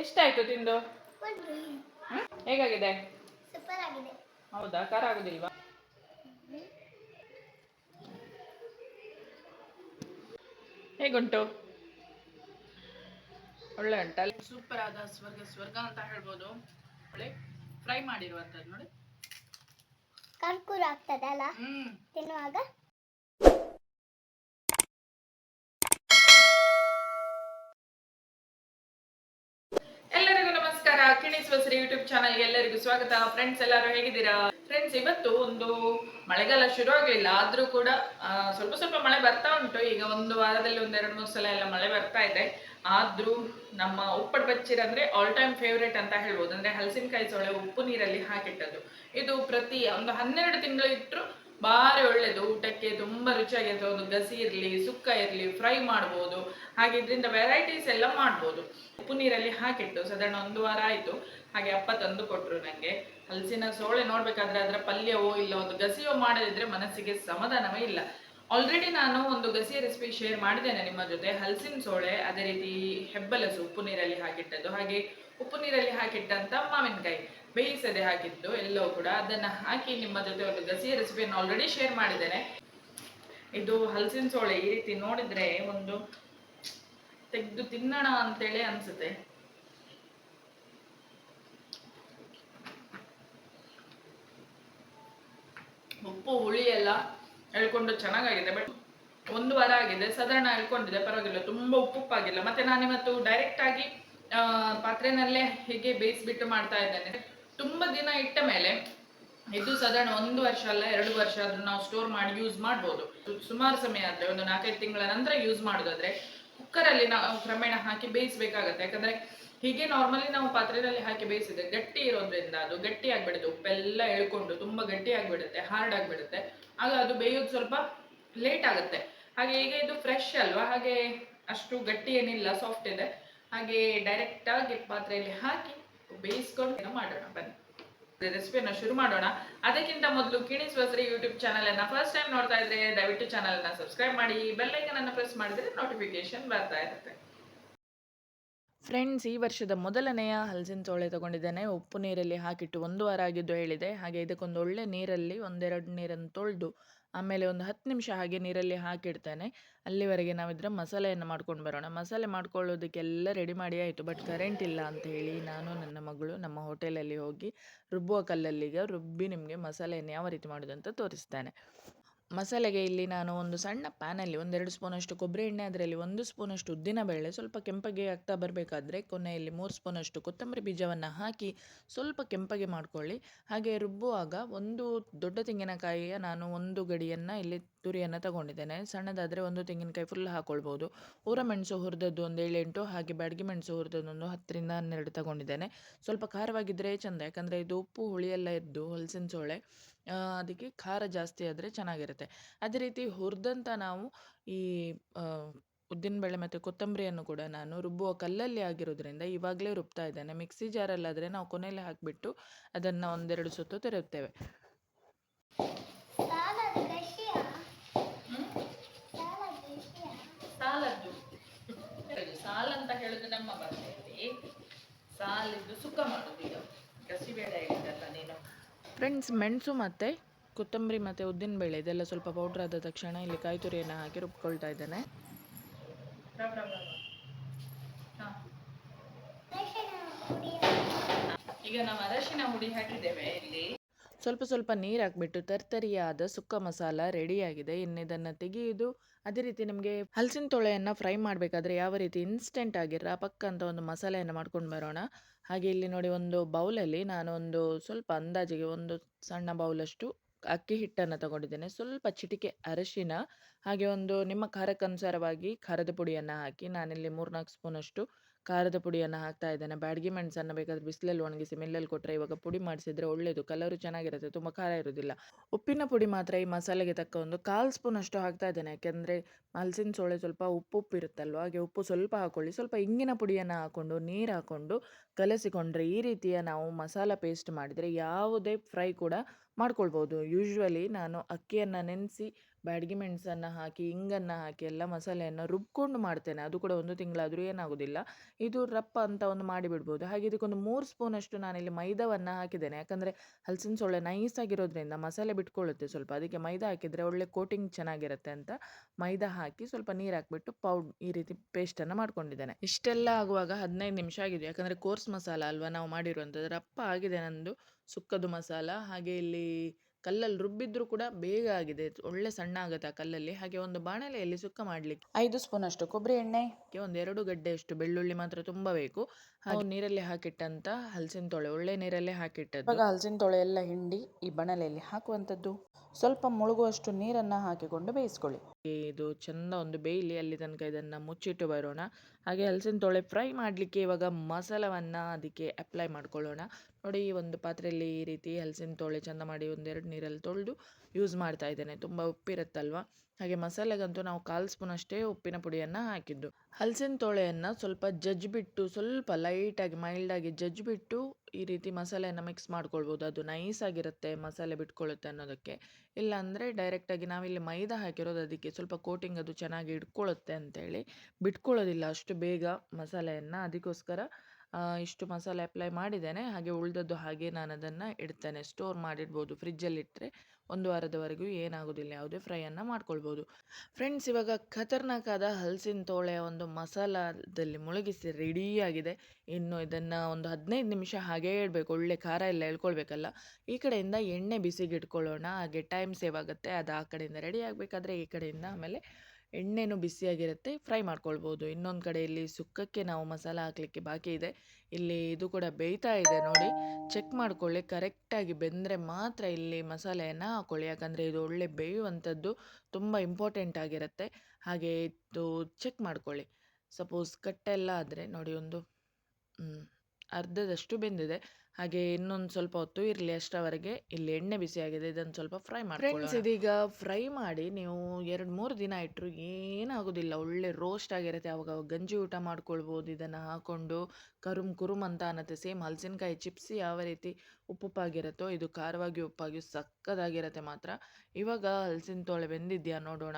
ಎಷ್ಟಾಯ್ತು ತಿಂದು? ಹ್ಮ್? ಹೇಗಾಗಿದೆ? ಸೂಪರ್ ಆಗಿದೆ. ಹೌದಾ? ಖಾರ ಆಗುದಿಲ್ವಾ? ಹೇಗುಂಟು? ಒಳ್ಳೆ ಉಂಟಲ್ಲ ಸೂಪರ್ ಆದ ಸ್ವರ್ಗ ಸ್ವರ್ಗ ಅಂತ ಹೇಳ್ಬೋದು. ಒಳ್ಳೆ ಫ್ರೈ ಮಾಡಿರುವಂತದ್ದು ನೋಡಿ. ಕರ್ಕೂರ ಆಗ್ತದಲ್ಲ? ಹ್ಮ್. ತಿನ್ನುವಾಗ ಎಲ್ಲರಿಗೂ ಬಸರಿ ಯೂಟ್ಯೂಬ್ ಚಾನಲ್ಗೆ ಎಲ್ಲರಿಗೂ ಸ್ವಾಗತ. ಫ್ರೆಂಡ್ಸ್ ಎಲ್ಲರೂ ಹೇಗಿದ್ದೀರಾ? ಫ್ರೆಂಡ್ಸ್ ಇವತ್ತು ಒಂದು ಮಳೆಗಾಲ ಶುರು ಆಗಲಿಲ್ಲ. ಆದ್ರೂ ಕೂಡ ಸ್ವಲ್ಪ ಸ್ವಲ್ಪ ಮಳೆ ಬರ್ತಾ ಉಂಟು. ಈಗ ಒಂದು ವಾರದಲ್ಲಿ ಒಂದ್ ಎರಡು, ಮೂರು ಸಲ ಎಲ್ಲ ಮಳೆ ಬರ್ತಾ ಇದೆ. ಆದ್ರೂ ನಮ್ಮ ಉಪ್ಪಡ್ ಬಚ್ಚಿರ್ ಅಂದ್ರೆ ಆಲ್ ಟೈಮ್ ಫೇವ್ರೇಟ್ ಅಂತ ಹೇಳ್ಬೋದು. ಅಂದ್ರೆ ಹಲಸಿನಕಾಯಿ ಸೊಳೆ ಉಪ್ಪು ನೀರಲ್ಲಿ ಹಾಕಿಟ್ಟದ್ದು. ಇದು ಪ್ರತಿ ಒಂದು ಹನ್ನೆರಡು ತಿಂಗಳು ಇಟ್ಟರು ಭಾರಿ ಒಳ್ಳೇದು. ಊಟಕ್ಕೆ ತುಂಬಾ ರುಚಿಯಾಗಿರ್ತದೆ. ಗಸಿ ಇರಲಿ, ಸುಕ್ಕ ಇರಲಿ ಫ್ರೈ ಮಾಡ್ಬೋದು. ಹಾಗೆ ಇದರಿಂದ ವೆರೈಟೀಸ್ ಎಲ್ಲ ಮಾಡ್ಬೋದು. ಉಪ್ಪು ನೀರಲ್ಲಿ ಹಾಕಿಟ್ಟು ಸಾಧಾರಣ ಒಂದು ವಾರ ಆಯಿತು. ಹಾಗೆ ಅಪ್ಪ ತಂದು ಕೊಟ್ಟರು ನನಗೆ ಹಲಸಿನ ಸೋಳೆ ನೋಡ್ಬೇಕಾದ್ರೆ ಅದರ ಪಲ್ಯವೋ ಇಲ್ಲ ಒಂದು ಗಸಿಯೋ ಮಾಡದಿದ್ರೆ ಮನಸ್ಸಿಗೆ ಸಮಾಧಾನವೇ ಇಲ್ಲ. ಆಲ್ರೆಡಿ ನಾನು ಒಂದು ಗಸಿಯ ರೆಸಿಪಿ ಶೇರ್ ಮಾಡಿದ್ದೇನೆ ನಿಮ್ಮ ಜೊತೆ. ಹಲಸಿನ ಸೋಳೆ, ಅದೇ ರೀತಿ ಹೆಬ್ಬಲಸು ಉಪ್ಪು ನೀರಲ್ಲಿ ಹಾಕಿಟ್ಟದ್ದು. ಹಾಗೆ ಉಪ್ಪು ನೀರಲ್ಲಿ ಹಾಕಿಟ್ಟಂತ ಮಾವಿನಕಾಯಿ ಬೇಯಿಸದೆ ಹಾಕಿದ್ದು ಎಲ್ಲವೂ ಕೂಡ. ಅದನ್ನ ಹಾಕಿ ನಿಮ್ಮ ಜೊತೆ ಒಂದು ಗಸಿಯ ರೆಸಿಪಿಯನ್ನು ಆಲ್ರೆಡಿ ಶೇರ್ ಮಾಡಿದ್ದೇನೆ. ಇದು ಹಲಸಿನ ಸೋಳೆ ಈ ರೀತಿ ನೋಡಿದ್ರೆ ಒಂದು ತೆಗೆದು ತಿನ್ನೋಣ ಅಂತೇಳಿ ಅನ್ಸುತ್ತೆ. ಉಪ್ಪು, ಹುಳಿ ಎಲ್ಲ ಹೇಳ್ಕೊಂಡು ಚೆನ್ನಾಗಾಗಿದೆ ಬಟ್ ಒಂದು ವಾರ ಆಗಿದೆ, ಸಾಧಾರಣ ಎಳ್ಕೊಂಡಿದೆ, ಪರವಾಗಿಲ್ಲ, ತುಂಬಾ ಉಪ್ಪುಪ್ಪಾಗಿಲ್ಲ. ಮತ್ತೆ ನಾನಿವತ್ತು ಡೈರೆಕ್ಟ್ ಆಗಿ ಪಾತ್ರೆನಲ್ಲೇ ಹೀಗೆ ಬೇಯಿಸ್ಬಿಟ್ಟು ಮಾಡ್ತಾ ಇದ್ದೇನೆ. ತುಂಬಾ ದಿನ ಇಟ್ಟ ಮೇಲೆ ಇದು ಸಾಧಾರಣ ಒಂದು ವರ್ಷ ಅಲ್ಲ, ಎರಡು ವರ್ಷ ಆದ್ರೂ ನಾವು ಸ್ಟೋರ್ ಮಾಡಿ ಯೂಸ್ ಮಾಡ್ಬೋದು. ಸುಮಾರು ಸಮಯ ಆದ್ರೆ, ಒಂದು ನಾಲ್ಕೈದು ತಿಂಗಳ ನಂತರ ಯೂಸ್ ಮಾಡೋದಾದ್ರೆ ಕುಕ್ಕರಲ್ಲಿ ನಾವು ಕ್ರಮೇಣ ಹಾಕಿ ಬೇಯಿಸಬೇಕಾಗತ್ತೆ. ಯಾಕಂದ್ರೆ ಹೀಗೆ ನಾರ್ಮಲಿ ನಾವು ಪಾತ್ರೆಯಲ್ಲಿ ಹಾಕಿ ಬೇಯಿಸಿದ್ರೆ ಗಟ್ಟಿ ಇರೋದ್ರಿಂದ ಅದು ಗಟ್ಟಿ ಆಗ್ಬಿಡುತ್ತೆ. ಉಪ್ಪೆಲ್ಲ ಎಳ್ಕೊಂಡು ತುಂಬಾ ಗಟ್ಟಿ ಆಗ್ಬಿಡುತ್ತೆ ಹಾರ್ಡ್ ಆಗ್ಬಿಡುತ್ತೆ. ಆಗ ಅದು ಬೇಯೋದು ಸ್ವಲ್ಪ ಲೇಟ್ ಆಗುತ್ತೆ. ಹಾಗೆ ಈಗ ಇದು ಫ್ರೆಶ್ ಅಲ್ವಾ? ಹಾಗೆ ಅಷ್ಟು ಗಟ್ಟಿ ಏನಿಲ್ಲ ಸಾಫ್ಟ್ ಇದೆ. ಹಾಗೆ ಡೈರೆಕ್ಟಾಗಿ ಪಾತ್ರೆಯಲ್ಲಿ ಹಾಕಿ ಬೇಯಿಸ್ಕೊಂಡು ಮಾಡೋಣ. ಬನ್ನಿ. ರೆಸಿಪಿಯನ್ನು ಶುರು ಮಾಡೋಣ. ಅದಕ್ಕಿಂತ ಮೊದಲು ಕಿಣಿಸ್ ವಸ್ರಿ ಯೂಟ್ಯೂಬ್ ಚಾನಲ್ ಅನ್ನ ಫಸ್ಟ್ ಟೈಮ್ ನೋಡ್ತಾ ಇದ್ರೆ ದಯವಿಟ್ಟು ಚಾನಲ್ ಅನ್ನ ಸಬ್ಸ್ಕ್ರೈಬ್ ಮಾಡಿ ಬೆಲ್ ಐಕನ್ ಅನ್ನು ಪ್ರೆಸ್ ಮಾಡಿದ್ರೆ ನೋಟಿಫಿಕೇಶನ್ ಬರ್ತಾ ಇರುತ್ತೆ. ಫ್ರೆಂಡ್ಸ್ ಈ ವರ್ಷದ ಮೊದಲನೆಯ ಹಲಸಿನ ಸೋಳೆ ತಗೊಂಡಿದ್ದೇನೆ. ಉಪ್ಪು ನೀರಲ್ಲಿ ಹಾಕಿಟ್ಟು ಒಂದು ವಾರ ಆಗಿದ್ದು ಹೇಳಿದೆ. ಹಾಗೆ ಇದಕ್ಕೊಂದು ಒಳ್ಳೆ ನೀರಲ್ಲಿ ಒಂದೆರಡು ನೀರನ್ನು ತೊಳೆದು, ಆಮೇಲೆ ಒಂದು ಹತ್ತು ನಿಮಿಷ ಹಾಗೆ ನೀರಲ್ಲಿ ಹಾಕಿಡ್ತೇನೆ. ಅಲ್ಲಿವರೆಗೆ ನಾವು ಇದರ ಮಸಾಲೆಯನ್ನು ಮಾಡ್ಕೊಂಡು ಬರೋಣ. ಮಸಾಲೆ ಮಾಡ್ಕೊಳ್ಳೋದಕ್ಕೆಲ್ಲ ರೆಡಿ ಮಾಡಿ ಆಯಿತು. ಬಟ್ ಕರೆಂಟ್ ಇಲ್ಲ ಅಂತ ಹೇಳಿ ನಾನು, ನನ್ನ ಮಗಳು ನಮ್ಮ ಹೋಟೆಲಲ್ಲಿ ಹೋಗಿ ರುಬ್ಬುವ ಕಲ್ಲಲ್ಲಿಗ ರುಬ್ಬಿ ನಿಮಗೆ ಮಸಾಲೆಯನ್ನು ಯಾವ ರೀತಿ ಮಾಡೋದು ಅಂತ ತೋರಿಸ್ತೇನೆ. ಮಸಾಲೆಗೆ ಇಲ್ಲಿ ನಾನು ಒಂದು ಸಣ್ಣ ಪ್ಯಾನಲ್ಲಿ ಒಂದೆರಡು ಸ್ಪೂನಷ್ಟು ಕೊಬ್ಬರಿ ಎಣ್ಣೆ, ಅದರಲ್ಲಿ ಒಂದು ಸ್ಪೂನಷ್ಟು ಉದ್ದಿನಬೇಳೆ ಸ್ವಲ್ಪ ಕೆಂಪಗೆ ಆಗ್ತಾ ಬರಬೇಕಾದ್ರೆ ಕೊನೆಯಲ್ಲಿ ಮೂರು ಸ್ಪೂನಷ್ಟು ಕೊತ್ತಂಬರಿ ಬೀಜವನ್ನು ಹಾಕಿ ಸ್ವಲ್ಪ ಕೆಂಪಗೆ ಮಾಡ್ಕೊಳ್ಳಿ. ಹಾಗೆ ರುಬ್ಬುವಾಗ ಒಂದು ದೊಡ್ಡ ತೆಂಗಿನಕಾಯಿಯ ನಾನು ಒಂದು ಗಡಿಯನ್ನು ಇಲ್ಲಿ ತುರಿಯನ್ನು ತಗೊಂಡಿದ್ದೇನೆ. ಸಣ್ಣದಾದರೆ ಒಂದು ತೆಂಗಿನಕಾಯಿ ಫುಲ್ ಹಾಕ್ಕೊಳ್ಬೋದು ಊರ ಮೆಣಸು ಹುರಿದದ್ದು ಒಂದು ಏಳೆಂಟು, ಹಾಗೆ ಬ್ಯಾಡಗಿ ಮೆಣಸು ಹುರಿದದ್ದು ಒಂದು ಹತ್ತರಿಂದ ಹನ್ನೆರಡು ತಗೊಂಡಿದ್ದೇನೆ. ಸ್ವಲ್ಪ ಖಾರವಾಗಿದ್ದರೆ ಚೆಂದ, ಯಾಕಂದರೆ ಇದು ಉಪ್ಪು ಹುಳಿಯೆಲ್ಲ ಇದ್ದು ಹಲಸಿನ ಸೋಳೆ ಅದಕ್ಕೆ ಖಾರ ಜಾಸ್ತಿ ಆದರೆ ಚೆನ್ನಾಗಿರುತ್ತೆ. ಅದೇ ರೀತಿ ಹುರಿದಂಥ ನಾವು ಈ ಉದ್ದಿನಬೇಳೆ ಮತ್ತು ಕೊತ್ತಂಬರಿಯನ್ನು ಕೂಡ ನಾನು ರುಬ್ಬುವ ಕಲ್ಲಲ್ಲಿ ಆಗಿರೋದ್ರಿಂದ ಇವಾಗಲೇ ರುಬ್ತಾ ಇದ್ದೇನೆ. ಮಿಕ್ಸಿ ಜಾರಲ್ಲಾದರೆ ನಾವು ಕೊನೆಯಲ್ಲಿ ಹಾಕಿಬಿಟ್ಟು ಅದನ್ನು ಒಂದೆರಡು ಸುತ್ತು ತೆರೆಯುತ್ತೇವೆ. ಸಾಲ್ ಅಂತ ಹೇಳುದು ನಮ್ಮ ಭಾಷೆಯಲ್ಲಿ ಸಾಲಿದ್ದು ಸುಕ್ಕ ಮಾಡೋದು ಈಗ ಗಸಿಬೇಳೆ ಹೇಳಿದಲ್ಲ ನೀನು. ಫ್ರೆಂಡ್ಸ್, ಮೆಣಸು ಮತ್ತು ಕೊತ್ತಂಬರಿ ಮತ್ತು ಉದ್ದಿನಬೇಳೆ ಇದೆಲ್ಲ ಸ್ವಲ್ಪ ಪೌಡ್ರ್ ಆದ ತಕ್ಷಣ ಇಲ್ಲಿ ಕಾಯಿ ತುರಿಯನ್ನು ಹಾಕಿ ರುಬ್ಕೊಳ್ತಾ ಇದ್ದೇನೆ. ಈಗ ನಾವು ಅರಶಿನ ಹುಡಿ ಹಾಕಿದ್ದೇವೆ ಇಲ್ಲಿ. ಸ್ವಲ್ಪ ಸ್ವಲ್ಪ ನೀರು ಹಾಕ್ಬಿಟ್ಟು ತರ್ತರಿಯಾದ ಸುಕ್ಕ ಮಸಾಲ ರೆಡಿಯಾಗಿದೆ ಇನ್ನು ಇದನ್ನು ತೆಗೆಯೋದು ಅದೇ ರೀತಿ ನಮಗೆ ಹಲಸಿನ ತೊಳೆಯನ್ನು ಫ್ರೈ ಮಾಡಬೇಕಾದ್ರೆ ಯಾವ ರೀತಿ ಇನ್ಸ್ಟೆಂಟ್ ಆಗಿರ ಪಕ್ಕ ಅಂತ ಒಂದು ಮಸಾಲೆಯನ್ನು ಮಾಡ್ಕೊಂಡು ಬರೋಣ. ಹಾಗೆ ಇಲ್ಲಿ ನೋಡಿ ಒಂದು ಬೌಲಲ್ಲಿ ನಾನು ಒಂದು ಸ್ವಲ್ಪ ಅಂದಾಜಿಗೆ ಒಂದು ಸಣ್ಣ ಬೌಲಷ್ಟು ಅಕ್ಕಿ ಹಿಟ್ಟನ್ನು ತಗೊಂಡಿದ್ದೇನೆ. ಸ್ವಲ್ಪ ಚಿಟಿಕೆ ಅರಶಿನ ಹಾಗೆ ಒಂದು ನಿಮ್ಮ ಖಾರಕ್ಕನುಸಾರವಾಗಿ ಖಾರದ ಪುಡಿಯನ್ನು ಹಾಕಿ ನಾನಿಲ್ಲಿ ಮೂರ್ನಾಲ್ಕು ಸ್ಪೂನಷ್ಟು ಖಾರದ ಪುಡಿಯನ್ನು ಹಾಕ್ತಾ ಇದ್ದೇನೆ. ಬ್ಯಾಡಗಿ ಮೆಣಸನ್ನು ಬೇಕಾದ್ರೆ ಬಿಸಿಲಲ್ಲಿ ಒಣಗಿಸಿ ಮಿಲ್ಲಲ್ಲಿ ಕೊಟ್ಟರೆ ಇವಾಗ ಪುಡಿ ಮಾಡಿಸಿದ್ರೆ ಒಳ್ಳೆಯದು ಕಲರು ಚೆನ್ನಾಗಿರುತ್ತೆ, ತುಂಬ ಖಾರ ಇರೋದಿಲ್ಲ. ಉಪ್ಪಿನ ಪುಡಿ ಮಾತ್ರ ಈ ಮಸಾಲೆಗೆ ತಕ್ಕ ಒಂದು ಕಾಲು ಸ್ಪೂನಷ್ಟು ಹಾಕ್ತಾ ಇದ್ದೇನೆ. ಯಾಕೆಂದರೆ ಹಲಸಿನ ಸೋಳೆ ಸ್ವಲ್ಪ ಉಪ್ಪು ಉಪ್ಪು ಇರುತ್ತಲ್ವ, ಹಾಗೆ ಉಪ್ಪು ಸ್ವಲ್ಪ ಹಾಕ್ಕೊಳ್ಳಿ ಸ್ವಲ್ಪ ಇಂಗಿನ ಪುಡಿಯನ್ನು ಹಾಕ್ಕೊಂಡು ನೀರು ಹಾಕ್ಕೊಂಡು ಕಲಸಿಕೊಂಡ್ರೆ ಈ ರೀತಿಯ ನಾವು ಮಸಾಲ ಪೇಸ್ಟ್ ಮಾಡಿದರೆ ಯಾವುದೇ ಫ್ರೈ ಕೂಡ ಮಾಡ್ಕೊಳ್ಬೋದು. ಯೂಶ್ವಲಿ ನಾನು ಅಕ್ಕಿಯನ್ನು ನೆನೆಸಿ ಬ್ಯಾಡಗಿ ಮೆಣಸನ್ನು ಹಾಕಿ ಇಂಗನ್ನು ಹಾಕಿ, ಎಲ್ಲ ಮಸಾಲೆಯನ್ನು ರುಬ್ಕೊಂಡು ಮಾಡ್ತೇನೆ. ಅದು ಕೂಡ ಒಂದು ತಿಂಗಳಾದರೂ ಏನಾಗೋದಿಲ್ಲ. ಇದು ರಪ್ಪ ಅಂತ ಒಂದು ಮಾಡಿಬಿಡ್ಬೋದು. ಹಾಗೆ ಇದಕ್ಕೊಂದು ಮೂರು ಸ್ಪೂನಷ್ಟು ನಾನಿಲ್ಲಿ ಮೈದಾವನ್ನು ಹಾಕಿದ್ದೇನೆ. ಯಾಕಂದರೆ ಹಲಸಿನ ಸೊಳ್ಳೆ ನೈಸ್ ಆಗಿರೋದ್ರಿಂದ ಮಸಾಲೆ ಬಿಟ್ಕೊಳ್ಳುತ್ತೆ ಸ್ವಲ್ಪ. ಅದಕ್ಕೆ ಮೈದಾ ಹಾಕಿದರೆ ಒಳ್ಳೆ ಕೋಟಿಂಗ್ ಚೆನ್ನಾಗಿರುತ್ತೆ ಅಂತ ಮೈದಾ ಹಾಕಿ ಸ್ವಲ್ಪ ನೀರು ಹಾಕಿಬಿಟ್ಟು ಪೌಡ್ ಈ ರೀತಿ ಪೇಸ್ಟನ್ನು ಮಾಡ್ಕೊಂಡಿದ್ದೇನೆ. ಇಷ್ಟೆಲ್ಲ ಆಗುವಾಗ ಹದಿನೈದು ನಿಮಿಷ ಆಗಿದೆ. ಯಾಕಂದರೆ ಕೋರ್ಸ್ ಮಸಾಲ ಅಲ್ವಾ? ನಾವು ಮಾಡಿರುವಂಥದ್ದು ರಪ್ಪ ಆಗಿದೆ ನಂದು. ಸುಕ್ಕದು ಮಸಾಲ. ಹಾಗೆ ಇಲ್ಲಿ ಕಲ್ಲಲ್ಲಿ ರುಬ್ಬಿದ್ರು ಕೂಡ ಬೇಗ ಆಗಿದೆ. ಒಳ್ಳೆ ಸಣ್ಣ ಆಗುತ್ತೆ ಆ ಕಲ್ಲಲ್ಲಿ. ಹಾಗೆ ಒಂದು ಬಾಣಲೆಯಲ್ಲಿ ಸುಕ್ಕ ಮಾಡಲಿಕ್ಕೆ ಐದು ಸ್ಪೂನ್ ಅಷ್ಟು ಕೊಬ್ಬರಿ ಎಣ್ಣೆ. ಒಂದು ಎರಡು ಗಡ್ಡೆಯಷ್ಟು ಬೆಳ್ಳುಳ್ಳಿ ಮಾತ್ರ ತುಂಬ ಬೇಕು. ಹಾಗೆ ನೀರಲ್ಲಿ ಹಾಕಿಟ್ಟಂತ ಹಲಸಿನ ತೊಳೆ ಒಳ್ಳೆ ನೀರಲ್ಲೇ ಹಾಕಿಟ್ಟದ್ದು. ಇವಾಗ ಹಲಸಿನ ತೊಳೆ ಎಲ್ಲ ಹಿಂಡಿ ಈ ಬಾಣಲೆಯಲ್ಲಿ ಹಾಕುವಂಥದ್ದು. ಸ್ವಲ್ಪ ಮುಳುಗುವಷ್ಟು ನೀರನ್ನ ಹಾಕಿಕೊಂಡು ಬೇಯಿಸ್ಕೊಳ್ಳಿ. ಇದು ಚಂದ ಒಂದು ಬೇಯಲಿ ಅಲ್ಲಿ ತನಕ ಇದನ್ನ ಮುಚ್ಚಿಟ್ಟು ಬರೋಣ. ಹಾಗೆ ಹಲಸಿನ ತೊಳೆ ಫ್ರೈ ಮಾಡಲಿಕ್ಕೆ ಇವಾಗ ಮಸಾಲವನ್ನು ಅದಕ್ಕೆ ಅಪ್ಲೈ ಮಾಡ್ಕೊಳ್ಳೋಣ. ನೋಡಿ, ಈ ಒಂದು ಪಾತ್ರೆಯಲ್ಲಿ ಈ ರೀತಿ ಹಲಸಿನ ತೊಳೆ ಚಂದ ಮಾಡಿ ಒಂದೆರಡು ನೀರಲ್ಲಿ ತೊಳೆದು ಯೂಸ್ ಮಾಡ್ತಾ ಇದ್ದೇನೆ. ತುಂಬ ಉಪ್ಪಿರುತ್ತಲ್ವ? ಹಾಗೆ ಮಸಾಲೆಗಂತೂ ನಾವು ಕಾಲು ಸ್ಪೂನ್ ಅಷ್ಟೇ ಉಪ್ಪಿನ ಪುಡಿಯನ್ನು ಹಾಕಿದ್ದು. ಹಲಸಿನ ತೊಳೆಯನ್ನು ಸ್ವಲ್ಪ ಜಜ್ಜಿಬಿಟ್ಟು ಸ್ವಲ್ಪ ಲೈಟಾಗಿ ಮೈಲ್ಡಾಗಿ ಜಜ್ಜಿಬಿಟ್ಟು ಈ ರೀತಿ ಮಸಾಲೆಯನ್ನು ಮಿಕ್ಸ್ ಮಾಡ್ಕೊಳ್ಬೋದು. ಅದು ನೈಸ್ ಆಗಿರುತ್ತೆ ಮಸಾಲೆ ಬಿಟ್ಕೊಳ್ಳುತ್ತೆ ಅನ್ನೋದಕ್ಕೆ. ಇಲ್ಲಾಂದರೆ ಡೈರೆಕ್ಟಾಗಿ ನಾವಿಲ್ಲಿ ಮೈದಾ ಹಾಕಿರೋದು ಅದಕ್ಕೆ ಸ್ವಲ್ಪ ಕೋಟಿಂಗ್ ಅದು ಚೆನ್ನಾಗಿ ಇಟ್ಕೊಳ್ಳುತ್ತೆ ಅಂತೇಳಿ ಬಿಟ್ಕೊಳ್ಳೋದಿಲ್ಲ. ಅಷ್ಟು ಬೇಗ ಮಸಾಲೆಯನ್ನು ಅದಕ್ಕೋಸ್ಕರ ಇಷ್ಟು ಮಸಾಲೆ ಅಪ್ಲೈ ಮಾಡಿದ್ದೇನೆ. ಹಾಗೆ ಉಳಿದದ್ದು ಹಾಗೆ ನಾನು ಅದನ್ನು ಇಡ್ತೇನೆ. ಸ್ಟೋರ್ ಮಾಡಿಡ್ಬೋದು. ಫ್ರಿಜ್ಜಲ್ಲಿ ಇಟ್ಟರೆ ಒಂದು ವಾರದವರೆಗೂ ಏನಾಗೋದಿಲ್ಲ. ಯಾವುದೇ ಫ್ರೈಯನ್ನು ಮಾಡ್ಕೊಳ್ಬೋದು. ಫ್ರೆಂಡ್ಸ್ ಇವಾಗ ಖತರ್ನಾಕಾದ ಹಲಸಿನ ತೋಳೆಯ ಒಂದು ಮಸಾಲದಲ್ಲಿ ಮುಳುಗಿಸಿ ರೆಡಿಯಾಗಿದೆ ಇನ್ನು ಇದನ್ನು ಒಂದು ಹದಿನೈದು ನಿಮಿಷ ಹಾಗೇ ಇಡಬೇಕು. ಒಳ್ಳೆ ಖಾರ ಎಲ್ಲ ಹೇಳ್ಕೊಳ್ಬೇಕಲ್ಲ ಈ ಕಡೆಯಿಂದ ಎಣ್ಣೆ ಬಿಸಿಗೆ ಇಟ್ಕೊಳ್ಳೋಣ ಹಾಗೆ ಟೈಮ್ ಸೇವ್ ಆಗುತ್ತೆ. ಅದು ಆ ಕಡೆಯಿಂದ ರೆಡಿ ಆಗಬೇಕಾದ್ರೆ ಈ ಕಡೆಯಿಂದ ಆಮೇಲೆ ಎಣ್ಣೆನೂ ಬಿಸಿಯಾಗಿರುತ್ತೆ ಫ್ರೈ ಮಾಡ್ಕೊಳ್ಬೋದು. ಇನ್ನೊಂದು ಕಡೆ ಇಲ್ಲಿ ಸುಕ್ಕಕ್ಕೆ ನಾವು ಮಸಾಲ ಹಾಕಲಿಕ್ಕೆ ಬಾಕಿ ಇದೆ. ಇಲ್ಲಿ ಇದು ಕೂಡ ಬೇಯ್ತಾ ಇದೆ ನೋಡಿ. ಚೆಕ್ ಮಾಡ್ಕೊಳ್ಳಿ ಕರೆಕ್ಟಾಗಿ ಬೆಂದರೆ ಮಾತ್ರ ಇಲ್ಲಿ ಮಸಾಲೆಯನ್ನು ಹಾಕ್ಕೊಳ್ಳಿ ಯಾಕಂದರೆ ಇದು ಒಳ್ಳೆ ಬೇಯುವಂಥದ್ದು ತುಂಬ ಇಂಪಾರ್ಟೆಂಟ್ ಆಗಿರುತ್ತೆ. ಹಾಗೆ ಇದು ಚೆಕ್ ಮಾಡ್ಕೊಳ್ಳಿ. ಸಪೋಸ್ ಕಟ್ಟೆಲ್ಲ ಆದರೆ ನೋಡಿ ಒಂದು ಹ್ಮ್, ಅರ್ಧದಷ್ಟು ಬೆಂದಿದೆ. ಹಾಗೆ ಇನ್ನೊಂದು ಸ್ವಲ್ಪ ಹೊತ್ತು ಇರಲಿ ಅಷ್ಟರವರೆಗೆ. ಇಲ್ಲಿ ಎಣ್ಣೆ ಬಿಸಿಯಾಗಿದೆ. ಇದನ್ನು ಸ್ವಲ್ಪ ಫ್ರೈ ಮಾಡಿ ಫ್ರೆಂಡ್ಸ್ ಇದೀಗ ಫ್ರೈ ಮಾಡಿ ನೀವು ಎರಡು ಮೂರು ದಿನ ಇಟ್ಟರು ಏನಾಗೋದಿಲ್ಲ. ಒಳ್ಳೆ ರೋಸ್ಟ್ ಆಗಿರುತ್ತೆ. ಅವಾಗ ಗಂಜಿ ಊಟ ಮಾಡ್ಕೊಳ್ಬೋದು. ಇದನ್ನು ಹಾಕೊಂಡು ಕರುಮ್ ಕುರುಮ್ ಅಂತ ಅನ್ನತ್ತೆ. ಸೇಮ್ ಹಲಸಿನಕಾಯಿ ಚಿಪ್ಸ್ ಯಾವ ರೀತಿ ಉಪ್ಪುಪ್ಪಾಗಿರುತ್ತೋ, ಇದು ಖಾರವಾಗಿ ಉಪ್ಪಾಗಿ ಸಕ್ಕದಾಗಿರುತ್ತೆ ಮಾತ್ರ. ಇವಾಗ ಹಲಸಿನ ತೋಳೆ ಬೆಂದಿದ್ಯಾ ನೋಡೋಣ.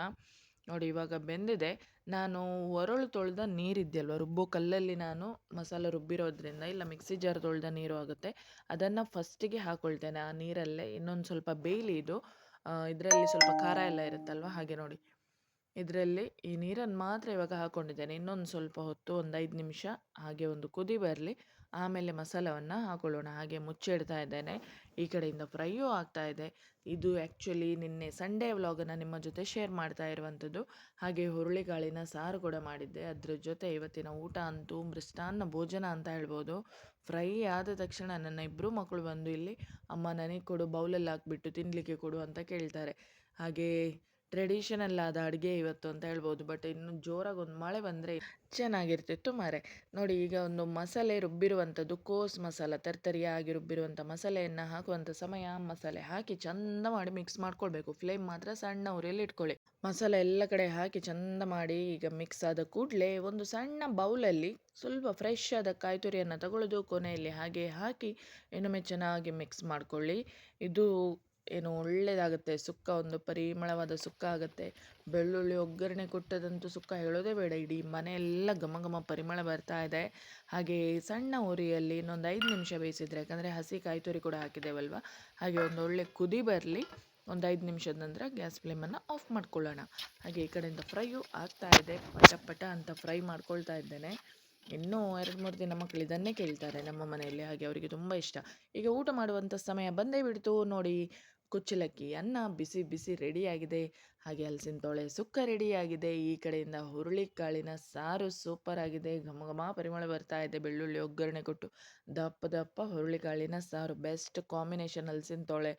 ನೋಡಿ ಇವಾಗ ಬೆಂದಿದೆ. ನಾನು ಒರಳು ತೊಳೆದ ನೀರಿದೆಯಲ್ವ ರುಬ್ಬೋ ಕಲ್ಲಲ್ಲಿ ನಾನು ಮಸಾಲೆ ರುಬ್ಬಿರೋದ್ರಿಂದ ಇಲ್ಲ ಮಿಕ್ಸಿ ಜಾರ್ ತೊಳೆದ ನೀರು ಆಗುತ್ತೆ. ಅದನ್ನು ಫಸ್ಟಿಗೆ ಹಾಕ್ಕೊಳ್ತೇನೆ ಆ ನೀರಲ್ಲೇ. ಇನ್ನೊಂದು ಸ್ವಲ್ಪ ಬೇಯಲಿ ಇದು. ಇದರಲ್ಲಿ ಸ್ವಲ್ಪ ಖಾರ ಎಲ್ಲ ಇರುತ್ತಲ್ವ? ಹಾಗೆ ನೋಡಿ. ಇದರಲ್ಲಿ ಈ ನೀರನ್ನು ಮಾತ್ರ ಇವಾಗ ಹಾಕ್ಕೊಂಡಿದ್ದೇನೆ ಇನ್ನೊಂದು ಸ್ವಲ್ಪ ಹೊತ್ತು, ಒಂದು ಐದು ನಿಮಿಷ, ಹಾಗೆ ಒಂದು ಕುದಿ ಬರಲಿ. ಆಮೇಲೆ ಮಸಾಲವನ್ನು ಹಾಕೊಳ್ಳೋಣ. ಹಾಗೆ ಮುಚ್ಚಿಡ್ತಾ ಇದ್ದೇನೆ. ಈ ಕಡೆಯಿಂದ ಫ್ರೈಯೂ ಆಗ್ತಾ ಇದೆ. ಇದು ಆ್ಯಕ್ಚುಲಿ ನಿನ್ನೆ ಸಂಡೇ ವ್ಲಾಗನ್ನು ನಿಮ್ಮ ಜೊತೆ ಶೇರ್ ಮಾಡ್ತಾ ಇರುವಂಥದ್ದು. ಹಾಗೆ ಹುರುಳಿಕಾಳಿನ ಸಾರು ಕೂಡ ಮಾಡಿದ್ದೆ. ಅದ್ರ ಜೊತೆ ಇವತ್ತಿನ ಊಟ ಅಂತೂ ಮೃಷ್ಟಾನ್ನ ಭೋಜನ ಅಂತ ಹೇಳ್ಬೋದು. ಫ್ರೈ ಆದ ತಕ್ಷಣ ನನ್ನ ಇಬ್ಬರು ಮಕ್ಕಳು ಬಂದು ಇಲ್ಲಿ, ಅಮ್ಮ ನನಗೆ ಕೊಡು, ಬೌಲಲ್ಲಿ ಹಾಕ್ಬಿಟ್ಟು ತಿನ್ನಲಿಕ್ಕೆ ಕೊಡು ಅಂತ ಕೇಳ್ತಾರೆ. ಹಾಗೆ ಟ್ರೆಡಿಷನಲ್ ಆದ ಅಡುಗೆ ಇವತ್ತು ಅಂತ ಹೇಳ್ಬೋದು ಬಟ್ ಇನ್ನು ಜೋರಾಗಿ ಒಂದು ಮಳೆ ಬಂದರೆ ಚೆನ್ನಾಗಿರ್ತಿತ್ತು ಮಾರೆ. ನೋಡಿ, ಈಗ ಒಂದು ಮಸಾಲೆ ರುಬ್ಬಿರುವಂಥದ್ದು ಕೋಸ್ ಮಸಾಲ ತರ್ತರಿಯಾಗಿ ರುಬ್ಬಿರುವಂಥ ಮಸಾಲೆಯನ್ನು ಹಾಕುವಂಥ ಸಮಯ, ಮಸಾಲೆ ಹಾಕಿ ಚಂದ ಮಾಡಿ ಮಿಕ್ಸ್ ಮಾಡ್ಕೊಳ್ಬೇಕು. ಫ್ಲೇಮ್ ಮಾತ್ರ ಸಣ್ಣ ಉರಿಯಲ್ಲಿ ಇಟ್ಕೊಳ್ಳಿ. ಮಸಾಲೆ ಎಲ್ಲ ಕಡೆ ಹಾಕಿ ಚಂದ ಮಾಡಿ ಈಗ ಮಿಕ್ಸ್ ಆದ ಕೂಡಲೇ ಒಂದು ಸಣ್ಣ ಬೌಲಲ್ಲಿ ಸ್ವಲ್ಪ ಫ್ರೆಶ್ ಆದ ಕಾಯಿ ತುರಿಯನ್ನು ತಗೊಳ್ಳೋದು ಕೊನೆಯಲ್ಲಿ ಹಾಗೆ ಹಾಕಿ ಇನ್ನೊಮ್ಮೆ ಚೆನ್ನಾಗಿ ಮಿಕ್ಸ್ ಮಾಡ್ಕೊಳ್ಳಿ. ಇದು ಏನು ಒಳ್ಳೆಯದಾಗುತ್ತೆ ಸುಕ್ಕ ಒಂದು ಪರಿಮಳವಾದ ಸುಕ್ಕ ಆಗುತ್ತೆ. ಬೆಳ್ಳುಳ್ಳಿ ಒಗ್ಗರಣೆ ಕೊಟ್ಟದಂತೂ ಸುಕ್ಕ ಹೇಳೋದೇ ಬೇಡ. ಇಡೀ ಮನೆಯೆಲ್ಲ ಘಮ ಘಮ ಪರಿಮಳ ಬರ್ತಾ ಇದೆ. ಹಾಗೆ ಸಣ್ಣ ಉರಿಯಲ್ಲಿ ಇನ್ನೊಂದು ಐದು ನಿಮಿಷ ಬೇಯಿಸಿದರೆ, ಯಾಕಂದರೆ ಹಸಿ ಕಾಯಿ ತುರಿ ಕೂಡ ಹಾಕಿದ್ದೇವಲ್ವ? ಹಾಗೆ ಒಂದು ಒಳ್ಳೆ ಕುದಿ ಬರಲಿ. ಒಂದು ಐದು ನಿಮಿಷದ ನಂತರ ಗ್ಯಾಸ್ ಫ್ಲೇಮನ್ನು ಆಫ್ ಮಾಡ್ಕೊಳ್ಳೋಣ. ಹಾಗೆ ಈ ಕಡೆಯಿಂದ ಫ್ರೈಯು ಆಗ್ತಾ ಇದೆ. ಪಟ ಪಟ ಅಂತ ಫ್ರೈ ಮಾಡ್ಕೊಳ್ತಾ ಇದ್ದೇನೆ. ಇನ್ನೂ ಎರಡು, ಮೂರು ದಿನ ಮಕ್ಕಳು ಇದನ್ನೇ ಕೇಳ್ತಾರೆ ನಮ್ಮ ಮನೆಯಲ್ಲಿ, ಹಾಗೆ ಅವರಿಗೆ ತುಂಬ ಇಷ್ಟ. ಈಗ ಊಟ ಮಾಡುವಂಥ ಸಮಯ ಬಂದೇ ಬಿಡ್ತು, ನೋಡಿ ಕುಚ್ಚಲಕ್ಕಿ, ಅನ್ನ ಬಿಸಿ ಬಿಸಿ ರೆಡಿಯಾಗಿದೆ. ಹಾಗೆ ಹಲಸಿನ ತೊಳೆ ಸುಕ್ಕ ರೆಡಿಯಾಗಿದೆ. ಈ ಕಡೆಯಿಂದ ಹುರುಳಿಕಾಳಿನ ಸಾರು ಸೂಪರ್ ಆಗಿದೆ. ಘಮ ಘಮ ಪರಿಮಳ ಬರ್ತಾ ಇದೆ. ಬೆಳ್ಳುಳ್ಳಿ ಒಗ್ಗರಣೆ ಕೊಟ್ಟು ದಪ್ಪ ದಪ್ಪ ಹುರುಳಿಕಾಳಿನ ಸಾರು ಬೆಸ್ಟ್ ಕಾಂಬಿನೇಷನ್ ಹಲಸಿನ ತೊಳೆ.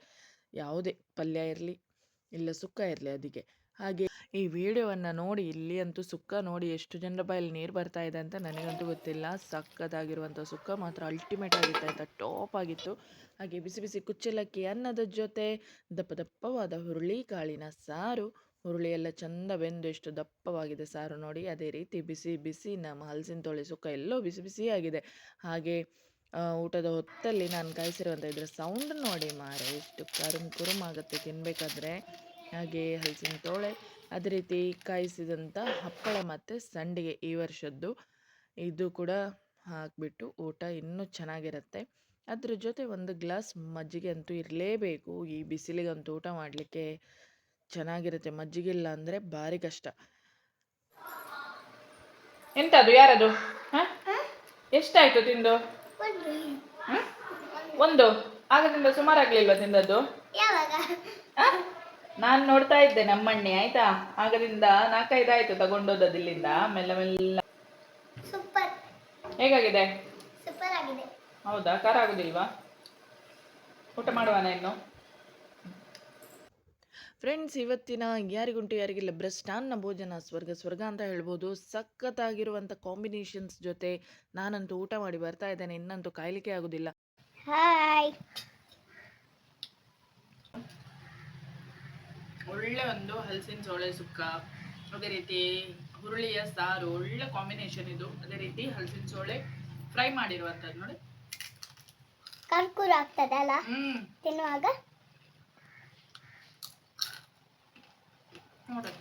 ಯಾವುದೇ ಪಲ್ಯ ಇರಲಿ, ಇಲ್ಲ ಸುಕ್ಕ ಇರಲಿ ಅದಕ್ಕೆ. ಹಾಗೆ ಈ ವಿಡಿಯೋವನ್ನು ನೋಡಿ ಇಲ್ಲಿ ಅಂತೂ ಸುಕ್ಕ ನೋಡಿ ಎಷ್ಟು ಜನರ ಬಾಯಲ್ಲಿ ನೀರು ಬರ್ತಾ ಇದೆ ಅಂತ ನನಗಂತೂ ಗೊತ್ತಿಲ್ಲ. ಸಕ್ಕತ್ತಾಗಿರುವಂಥ ಸುಕ್ಕ ಮಾತ್ರ ಅಲ್ಟಿಮೇಟ್ ಆಗಿತ್ತು, ಆಯಿತಾ? ಟಾಪ್ ಆಗಿತ್ತು. ಹಾಗೆ ಬಿಸಿ ಬಿಸಿ ಕುಚ್ಚಲಕ್ಕಿ, ಅನ್ನದ ಜೊತೆ ದಪ್ಪ ದಪ್ಪವಾದ ಹುರುಳಿ, ಕಾಳಿನ ಸಾರು. ಹುರುಳಿ ಎಲ್ಲ ಚೆಂದ ಬೆಂದು ಎಷ್ಟು ದಪ್ಪವಾಗಿದೆ ಸಾರು ನೋಡಿ. ಅದೇ ರೀತಿ ಬಿಸಿ ಬಿಸಿ ನಮ್ಮ ಹಲಸಿನ ತೊಳೆ ಸುಕ್ಕ ಎಲ್ಲೋ ಬಿಸಿ ಬಿಸಿಯಾಗಿದೆ ಹಾಗೆ ಊಟದ ಹೊತ್ತಲ್ಲಿ ನಾನು ಕಾಯಿಸಿರುವಂಥ ಇದರ ಸೌಂಡ್ ನೋಡಿ ಮಾರೆ, ಎಷ್ಟು ಕರುಮ್ ಕುರುಮ್ ಆಗುತ್ತೆ ತಿನ್ನಬೇಕಾದ್ರೆ ಹಾಗೆ ಹಲಸಿನ ತೋಳೆ ಅದೇ ರೀತಿ ಕಾಯಿಸಿದಂಥ ಹಪ್ಪಳ ಮತ್ತು ಸಂಡಿಗೆ ಈ ವರ್ಷದ್ದು. ಇದು ಕೂಡ ಹಾಕಿಬಿಟ್ಟು ಊಟ ಇನ್ನೂ ಚೆನ್ನಾಗಿರುತ್ತೆ. ಅದ್ರ ಜೊತೆ ಒಂದು ಗ್ಲಾಸ್ ಮಜ್ಜಿಗೆ ಅಂತೂ ಇರಲೇಬೇಕು. ಈ ಬಿಸಿಲಿಗಂತೂ ಊಟ ಮಾಡಲಿಕ್ಕೆ ಚೆನ್ನಾಗಿರುತ್ತೆ. ಮಜ್ಜಿಗೆ ಇಲ್ಲ ಅಂದರೆ ಭಾರಿ ಕಷ್ಟ. ಎಂತದು ಯಾರದು? ಹಾಂ? ಎಷ್ಟಾಯಿತು ತಿಂದು? ಒಂದು. ಆಗದಿಂದ ಸುಮಾರಾಗ್ಲಿಲ್ವಾ ತಿಂದದ್ದು? ನಾನು ನೋಡ್ತಾ ಇದ್ದೆ ನಮ್ಮಣ್ಣೆ ಆಯ್ತಾ? ಆಗದಿಂದ ನಾಲ್ಕೈದು ಆಯ್ತು ತಗೊಂಡೋದದ್ದು ಇಲ್ಲಿಂದ. ಮೆಲ್ಲ ಮೆಲ್ಲ. ಸೂಪರ್. ಹೇಗಾಗಿದೆ? ಸೂಪರ್ ಆಗಿದೆ. ಹೌದಾ? ಖಾರ ಆಗುದಿಲ್ವಾ? ಊಟ ಮಾಡುವಾನ ಇನ್ನು? ಫ್ರೆಂಡ್ಸ್ ಇವತ್ತಿನ ಯಾರಿಗುಂಟು ಯಾರಿಗಿಲ್ಲ ಬ್ರಷ್ಟಾನ್ನ ಭೋಜನ ಸ್ವರ್ಗ ಸ್ವರ್ಗ ಅಂತ ಹೇಳ್ಬೋದು. ಸಖತ್ತಾಗಿರುವಂಥ ಕಾಂಬಿನೇಷನ್ಸ್ ಜೊತೆ ನಾನಂತೂ ಊಟ ಮಾಡಿ ಬರ್ತಾ ಇದ್ದೇನೆ. ಇನ್ನಂತೂ ಕಾಯ್ಲಿಕ್ಕೆ ಆಗೋದಿಲ್ಲ. ಹಾಯ್ ಒಳ್ಳೆ ಒಂದು ಹಲಸಿನ ಸೋಳೆ ಸುಕ್ಕ ಅದೇ ರೀತಿ ಹುರುಳಿಯ ಸಾರು ಒಳ್ಳೆ ಕಾಂಬಿನೇಷನ್ ಇದು. ಅದೇ ರೀತಿ ಹಲಸಿನ ಸೋಳೆ ಫ್ರೈ ಮಾಡಿರುವಂಥದ್ದು ನೋಡಿ. ಕರ್ಕೂರ ಆಗ್ತದೆ ಅಲ್ಲ? ಹ್ಮ್. ತಿನ್ನುವಾಗ? ನೋಡಿ.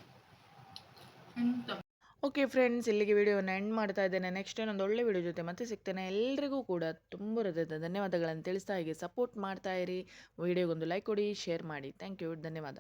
ಎಂತ? ಓಕೆ ಫ್ರೆಂಡ್ಸ್ ಇಲ್ಲಿಗೆ ವಿಡಿಯೋನ ಎಂಡ್ ಮಾಡ್ತಾ ಇದ್ದೇನೆ. ನೆಕ್ಸ್ಟ್ ಇನ್ನೊಂದು ಒಳ್ಳೆ ವಿಡಿಯೋ ಜೊತೆ ಮತ್ತೆ ಸಿಗ್ತೇನೆ. ಎಲ್ಲರಿಗೂ ಕೂಡ ತುಂಬ ಹೃದಯದ ಧನ್ಯವಾದಗಳನ್ನು ತಿಳಿಸ್ತಾ ಹೀಗೆ ಸಪೋರ್ಟ್ ಮಾಡ್ತಾ ಇರಿ. ವಿಡಿಯೋಗೊಂದು ಲೈಕ್ ಕೊಡಿ ಶೇರ್ ಮಾಡಿ. ಥ್ಯಾಂಕ್ ಯು ಧನ್ಯವಾದ.